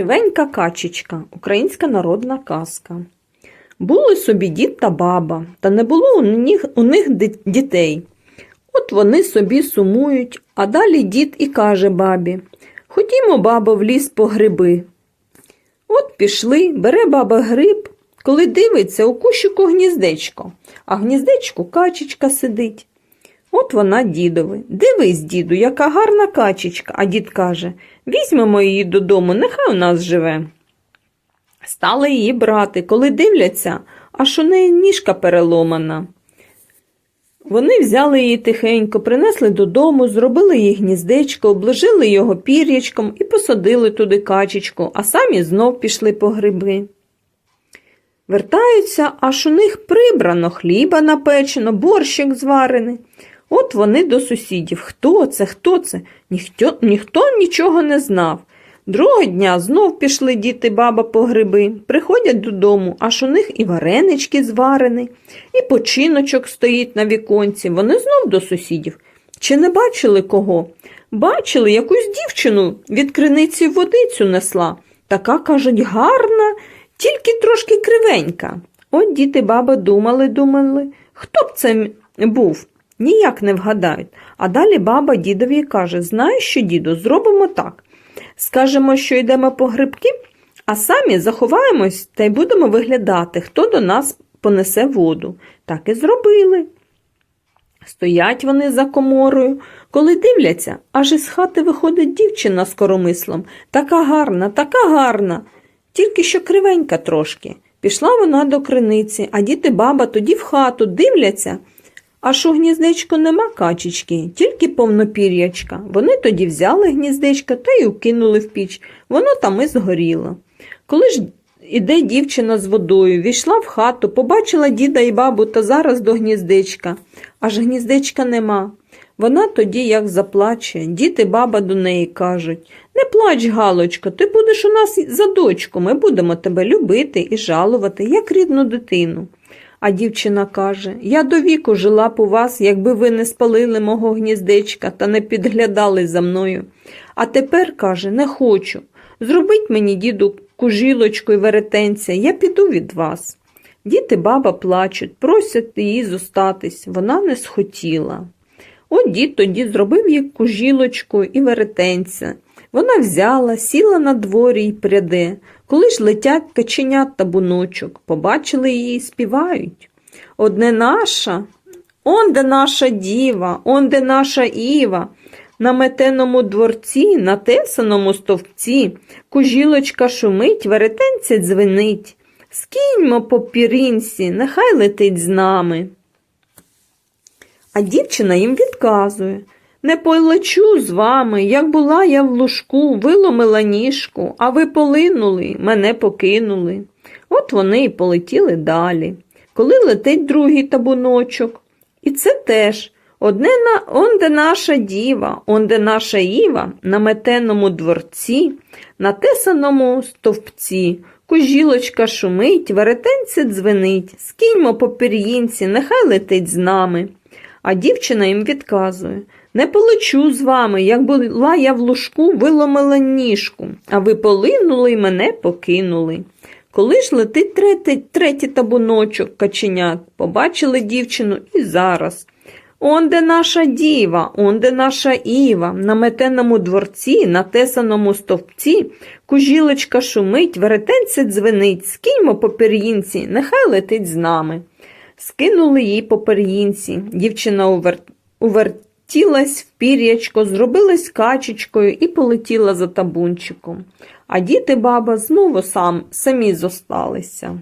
Кривенька качечка, українська народна казка. Були собі дід та баба, та не було у них, у них дітей. От вони собі сумують, а далі дід і каже бабі Ходімо, бабо, в ліс по гриби. От пішли, бере баба гриб, коли дивиться у кущику гніздечко, а гніздечку качечка сидить. От вона дідові. Дивись, діду, яка гарна качечка. А дід каже Візьмемо її додому, нехай у нас живе. Стали її брати, коли дивляться, аж у неї ніжка переломана. Вони взяли її тихенько, принесли додому, зробили їй гніздечко, обложили його пір'ячком і посадили туди качечку, а самі знов пішли по гриби. Вертаються, аж у них прибрано, хліба напечено, борщик зварений. От вони до сусідів. Хто це? Хто це? Ніхто, ніхто нічого не знав. Другого дня знов пішли діти баба по гриби, приходять додому, аж у них і варенички зварені, і починочок стоїть на віконці. Вони знов до сусідів. Чи не бачили кого? Бачили, якусь дівчину від криниці водицю несла. Така, кажуть, гарна, тільки трошки кривенька. От діти баба думали, думали, хто б це був? Ніяк не вгадають. А далі баба дідові каже: Знаєш що, діду, зробимо так. Скажемо, що йдемо по грибки, а самі заховаємось та й будемо виглядати, хто до нас понесе воду. Так і зробили. Стоять вони за коморою, коли дивляться, аж із хати виходить дівчина з коромислом. Така гарна, така гарна, тільки що кривенька трошки. Пішла вона до криниці, а діти баба тоді в хату дивляться. Аж у гніздечку нема качечки, тільки повнопір'ячка. Вони тоді взяли гніздечко та й укинули в піч. Воно там і згоріло. Коли ж іде дівчина з водою, війшла в хату, побачила діда і бабу та зараз до гніздечка. Аж гніздечка нема. Вона тоді як заплаче, діти баба до неї кажуть Не плач, Галочко, ти будеш у нас за дочку, ми будемо тебе любити і жалувати, як рідну дитину. А дівчина каже Я до віку жила б у вас, якби ви не спалили мого гніздечка та не підглядали за мною. А тепер, каже, не хочу. Зробіть мені, діду, кужілочку і веретенця, я піду від вас. Діти баба плачуть, просять її зостатись, вона не схотіла. От дід тоді зробив їй кужілочку і веретенця. Вона взяла, сіла на дворі й пряде. Коли ж летять каченят та буночок, побачили її і співають. Одне наша, он де наша діва, он де наша Іва, на метеному дворці, на тесаному стовпці, кужілочка шумить, веретенця дзвенить. Скиньмо по пірінці, нехай летить з нами. А дівчина їм відказує Не полечу з вами, як була я в лужку, виломила ніжку, а ви полинули, мене покинули. От вони і полетіли далі. Коли летить другий табуночок. І це теж одне на он де наша діва, он де наша Іва, на метеному дворці, на тесаному стовпці. Кужілочка шумить, веретенце дзвенить, скиньмо по пір'їнці, нехай летить з нами. А дівчина їм відказує Не полечу з вами, як була я в лужку, виломила ніжку, а ви полинули й мене покинули. Коли ж летить третій, третій табуночок каченят, побачили дівчину і зараз. Он де наша діва, он де наша Іва, на метеному дворці, на тесаному стовпці, кужілочка шумить, веретенце дзвенить, скиньмо по пір'їнці, нехай летить з нами. Скинули їй по пір'їнці. Дівчина увер... увертілась в пір'ячко, зробилась качечкою і полетіла за табунчиком. А діти баба знову сам, самі зосталися.